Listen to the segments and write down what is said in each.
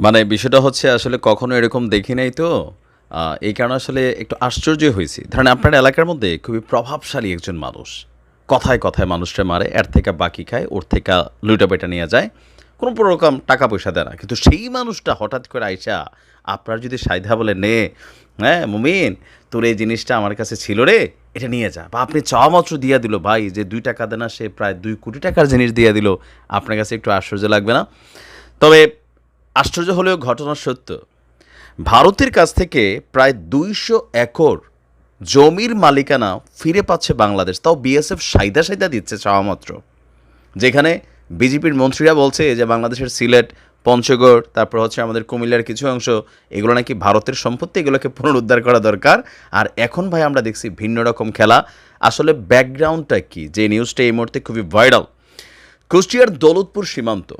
মানে বিষয়টা হচ্ছে আসলে কখনো এরকম দেখি নাই তো। এই কারণে আসলে একটু আশ্চর্য হয়েছি। ধরেন আপনার এলাকার মধ্যে খুবই প্রভাবশালী একজন মানুষ। কথায় কথায় মানুষটা মারে, এর থেকে বাকি খায়, ওর থেকে লুটা পেটা নিয়ে যায়। কোনো রকম টাকা পয়সা দেয় না। কিন্তু সেই মানুষটা হঠাৎ করে আইসা আপনার যদি সাইধা বলে, নে হ্যাঁ মুমিন, তোর এই জিনিসটা আমার কাছে ছিল রে, এটা নিয়ে যা। বা আপনি চাওয়া মাত্র দিয়ে দিল, ভাই, যে দুই টাকা দেনা, সে প্রায় দুই কোটি টাকার জিনিস দিয়ে দিল। আপনার কাছে একটু আশ্চর্য লাগবে না? তবে আশ্চর্য হলেও ঘটনা সত্য। ভারতের কাছ থেকে প্রায় দুইশো একর জমির মালিকানা ফিরে পাচ্ছে বাংলাদেশ। তাও বিএসএফ সাইদা সাইদা দিচ্ছে চাওয়া মাত্র যেখানে বিজেপির মন্ত্রীরা বলছে যে বাংলাদেশের সিলেট, পঞ্চগড়, তারপর হচ্ছে আমাদের কুমিল্লার কিছু অংশ, এগুলো নাকি ভারতের সম্পত্তি, এগুলোকে পুনরুদ্ধার করা দরকার। আর এখন ভাই আমরা দেখছি ভিন্ন রকম খেলা। আসলে ব্যাকগ্রাউন্ডটা কি? যে নিউজটা এই মুহূর্তে খুবই ভাইরাল কুষ্টিয়ার দৌলতপুর সীমান্ত।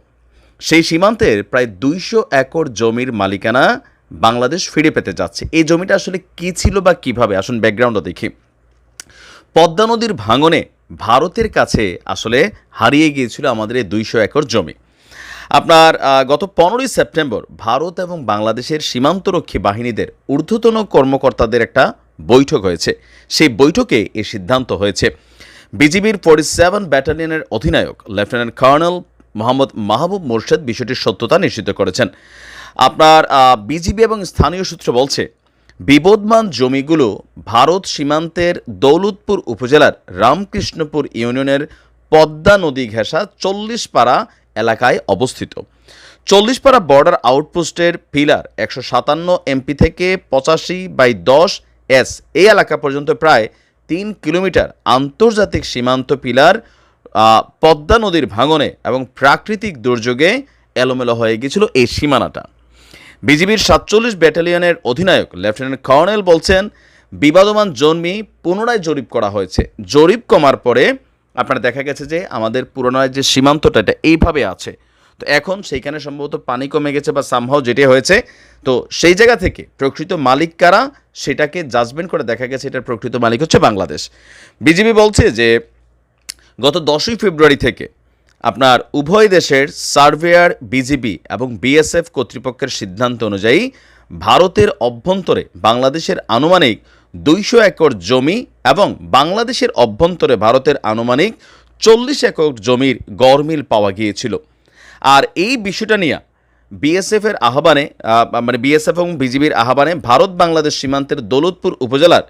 সেই সীমান্তের প্রায় দুইশো একর জমির মালিকানা বাংলাদেশ ফিরে পেতে যাচ্ছে। এই জমিটা আসলে কি ছিল বা কীভাবে? আসুন ব্যাকগ্রাউন্ডটা দেখি। পদ্মা নদীর ভাঙনে ভারতের কাছে আসলে হারিয়ে গিয়েছিল আমাদের এই দুইশো একর জমি। আপনার গত পনেরোই সেপ্টেম্বর ভারত এবং বাংলাদেশের সীমান্তরক্ষী বাহিনীদের ঊর্ধ্বতন কর্মকর্তাদের একটা বৈঠক হয়েছে। সেই বৈঠকে এই সিদ্ধান্ত হয়েছে। বিজিবির ফোর্টি সেভেন ব্যাটালিয়নের অধিনায়ক, লেফটেন্যান্ট কর্নেল মোহাম্মদ মাহবুব মোর্শেদ বিষয়টির সত্যতা নিশ্চিত করেছেন। আপনার বিজিবি এবং স্থানীয় সূত্র বলছে, বিবদমান জমিগুলো ভারত সীমান্তের দৌলতপুর উপজেলার রামকৃষ্ণপুর ইউনিয়নের পদ্মা নদী ঘেঁষা চল্লিশ পাড়া এলাকায় অবস্থিত। চল্লিশ পাড়া বর্ডার আউটপোস্টের পিলার একশো সাতান্ন এমপি থেকে পঁচাশি বাই দশ এস। এই এলাকা পর্যন্ত প্রায় তিন কিলোমিটার আন্তর্জাতিক সীমান্ত পিলার পদ্মা নদীর ভাঙনে এবং প্রাকৃতিক দুর্যোগে এলোমেলো হয়ে গিয়েছিল এই সীমানাটা। বিজিবির সাতচল্লিশ ব্যাটালিয়নের অধিনায়ক লেফটেন্যান্ট কর্নেল বলছেন, বিবাদমান জন্মি পুনরায় জরিপ করা হয়েছে। জরিপ কমার পরে আপনার দেখা গেছে যে আমাদের পুরোনায় যে সীমান্তটা, এটা এইভাবে আছে। তো এখন সেইখানে সম্ভবত পানি কমে গেছে বা সামহাও যেটি হয়েছে, তো সেই জায়গা থেকে প্রকৃত মালিক কারা, সেটাকে জাজমেন্ট করে দেখা গেছে এটার প্রকৃত মালিক হচ্ছে বাংলাদেশ। বিজিবি বলছে যে গত দশই ফেব্রুয়ারি থেকে আপনার উভয় দেশের সার্ভেয়ার, বিজিবি এবং বিএসএফ কর্তৃপক্ষের সিদ্ধান্ত অনুযায়ী ভারতের অভ্যন্তরে বাংলাদেশের আনুমানিক দুইশো একর জমি এবং বাংলাদেশের অভ্যন্তরে ভারতের আনুমানিক চল্লিশ একর জমির গড়মিল পাওয়া গিয়েছিল। আর এই বিষয়টা নিয়ে বিএসএফ এর আহ্বানে মানে বিএসএফ এবং বিজিবির আহ্বানে ভারত বাংলাদেশ সীমান্তের দৌলতপুর উপজেলার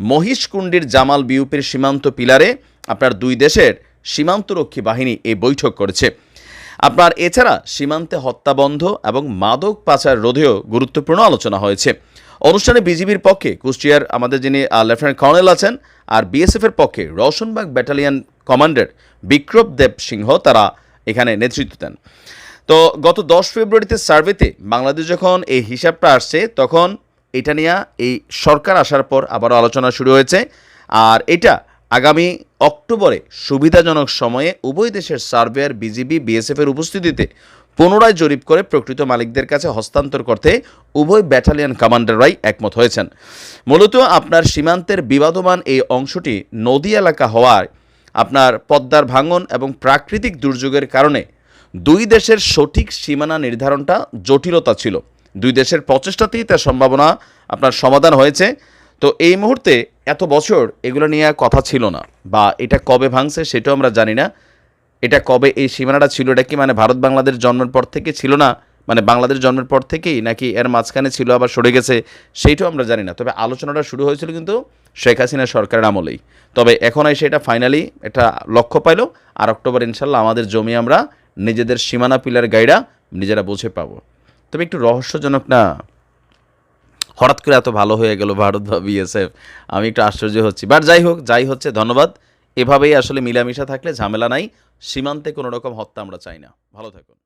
মহিষকুণ্ডির জামাল বিউপির সীমান্ত পিলারে আপনার দুই দেশের সীমান্তরক্ষী বাহিনী এই বৈঠক করেছে। আপনার এছাড়া সীমান্তে হত্যা বন্ধ এবং মাদক পাচার রোধেও গুরুত্বপূর্ণ আলোচনা হয়েছে। অনুষ্ঠানে বিজিবির পক্ষে কুষ্টিয়ার আমাদের যিনি লেফটেন্যান্ট কর্নেল আছেন আর বিএসএফের পক্ষে রওশনবাগ ব্যাটালিয়ান কমান্ডার বিক্রম দেব সিংহ তারা এখানে নেতৃত্ব দেন। তো গত দশ ফেব্রুয়ারিতে সার্ভেতে বাংলাদেশ যখন এই হিসাবটা আসছে, তখন এটা নিয়ে এই সরকার আসার পর আবারও আলোচনা শুরু হয়েছে। আর এটা আগামী অক্টোবরে সুবিধাজনক সময়ে উভয় দেশের সার্ভেয়ার বিজিবি, বিএসএফ এর উপস্থিতিতে পুনরায় জরিপ করে প্রকৃত মালিকদের কাছে হস্তান্তর করতে উভয় ব্যাটালিয়ন কমান্ডাররাই একমত হয়েছেন। মূলত আপনার সীমান্তের বিবাদমান এই অংশটি নদী এলাকা হওয়ায় আপনার পদ্মার ভাঙন এবং প্রাকৃতিক দুর্যোগের কারণে দুই দেশের সঠিক সীমানা নির্ধারণটা জটিলতা ছিল। দুই দেশের প্রচেষ্টাতেই তার সম্ভাবনা আপনার সমাধান হয়েছে। তো এই মুহূর্তে এত বছর এগুলো নিয়ে কথা ছিল না, বা এটা কবে ভাঙছে সেটাও আমরা জানি না। এটা কবে এই সীমানাটা ছিল, এটা কি মানে ভারত বাংলাদেশ জন্মের পর থেকে ছিল না? মানে বাংলাদেশ জন্মের পর থেকেই নাকি এর মাঝখানে ছিল, আবার সরে গেছে সেইটাও আমরা জানি না। তবে আলোচনাটা শুরু হয়েছিল কিন্তু শেখ হাসিনা সরকারের আমলেই। তবে এখন এসে এটা ফাইনালি এটা লক্ষ্য পাইল, আর অক্টোবর ইনশাল্লাহ আমাদের জমি আমরা নিজেদের সীমানা পিলার গাইডা নিজেরা বুঝে পাবো। তবে একটু রহস্যজনক না? হঠাৎ করে এত ভালো হয়ে গেল ভারত বা বিএসএফ আমি একটু আশ্চর্য হচ্ছি। বাট যাই হোক, যাই হচ্ছে, ধন্যবাদ। এভাবেই আসলে মিলামিশা থাকলে ঝামেলা নাই। সীমান্তে কোনো রকম হত্যা আমরা চাই না। ভালো থাকুন।